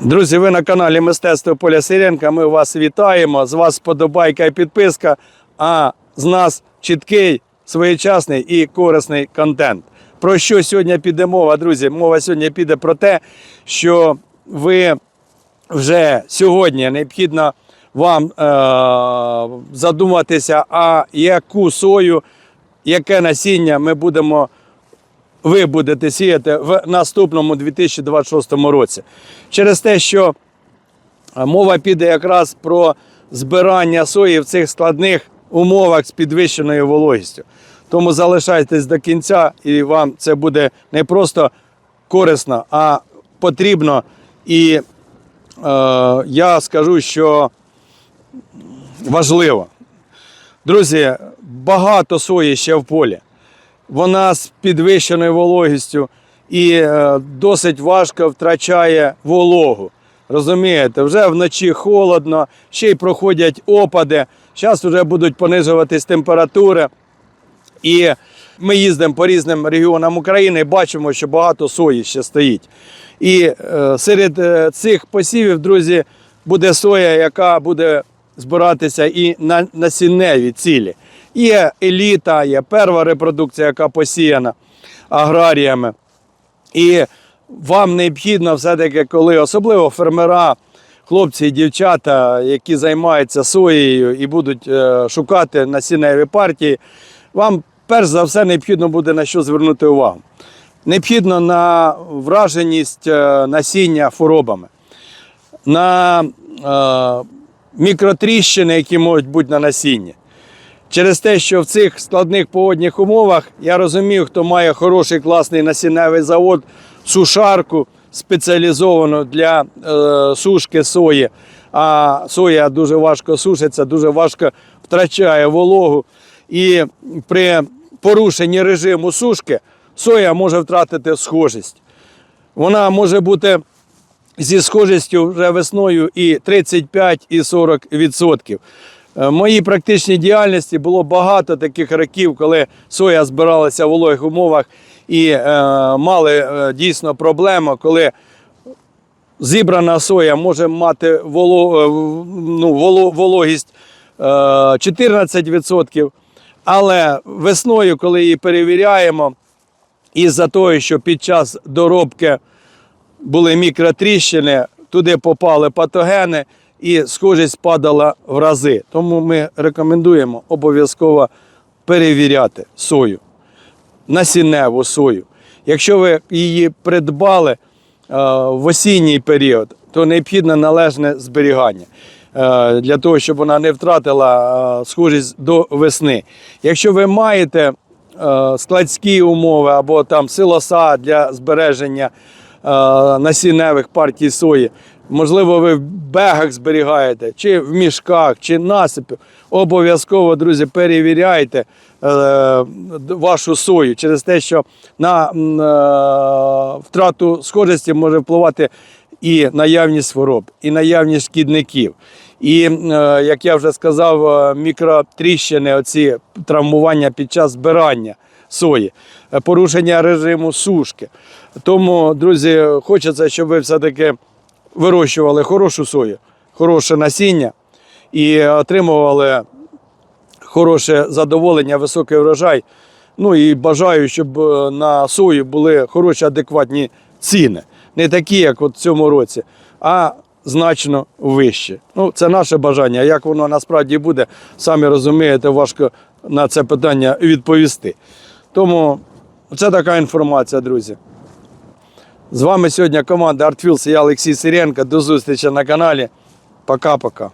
Друзі, ви на каналі Мистецтво Поля Сиренка. Ми вас вітаємо. З вас сподобайка і підписка, а з нас чіткий, своєчасний і корисний контент. Про що сьогодні піде мова, друзі? Мова сьогодні піде про те, що ви вже сьогодні необхідно вам е- задуматися, а яку сою, яке насіння ми будемо ви будете сіяти в наступному 2026 році. Через те, що е, мова піде якраз про збирання сої в цих складних умовах з підвищеною вологістю. Тому залишайтесь до кінця, і вам це буде не просто корисно, а потрібно. І е, я скажу, що важливо. Друзі, багато сої ще в полі вона з підвищеною вологістю і е, досить важко втрачає вологу. Розумієте, вже вночі холодно, ще й проходять опади. Зараз вже будуть понижуватись температури. І ми їздимо по різним регіонам України і бачимо, що багато сої ще стоїть. І е, серед е, цих посівів, друзі, буде соя, яка буде збиратися і на насінневі цілі. Є еліта, є перша репродукція, яка посіяна аграріями. І вам необхідно все-таки, коли особливо фермера, хлопці і дівчата, які займаються соєю і будуть е, шукати насінневі партії, вам перш за все необхідно буде на що звернути увагу. Необхідно на враженість е, насіння хворобами, на е, мікротріщини, які можуть бути на насінні. Через те, що в цих складних погодних умовах я розумію, хто має хороший класний насінневий завод, сушарку спеціалізовану для е, сушки сої. А соя дуже важко сушиться, дуже важко втрачає вологу. І при порушенні режиму сушки соя може втратити схожість. Вона може бути зі схожістю вже весною і 35, і 40 відсотків. Е, В моїй практичній діяльності було багато таких років, коли соя збиралася в вологих умовах і е, мали е, дійсно проблему, коли зібрана соя може мати воло, е, ну, воло, вологість е, 14%. Але весною, коли її перевіряємо, із-за того, що під час доробки були мікротріщини, туди попали патогени і схожість падала в рази. Тому ми рекомендуємо обов'язково перевіряти сою, насінневу сою. Якщо ви її придбали е, в осінній період, то необхідне належне зберігання. е, Для того, щоб вона не втратила е, схожість до весни. Якщо ви маєте складські умови або там силоса для збереження насінневих партій сої. Можливо, ви в бегах зберігаєте, чи в мішках, чи насипі. Обов'язково, друзі, перевіряйте е, вашу сою через те, що на е, втрату схожості може впливати і наявність хвороб, і наявність шкідників. І, е, як я вже сказав, е, мікротріщини, оці травмування під час збирання сої, е, порушення режиму сушки. Тому, друзі, хочеться, щоб ви все-таки вирощували хорошу сою, хороше насіння і отримували хороше задоволення, високий врожай. Ну і бажаю, щоб е, на сою були хороші адекватні ціни. Не такі, як от в цьому році, а значно вищі. Ну, це наше бажання. Як воно насправді буде, самі розумієте, важко на це питання відповісти. Тому це така інформація, друзі. З вами сьогодні команда Артфілс і я Олексій Сиренко. До зустрічі на каналі. Пока-пока.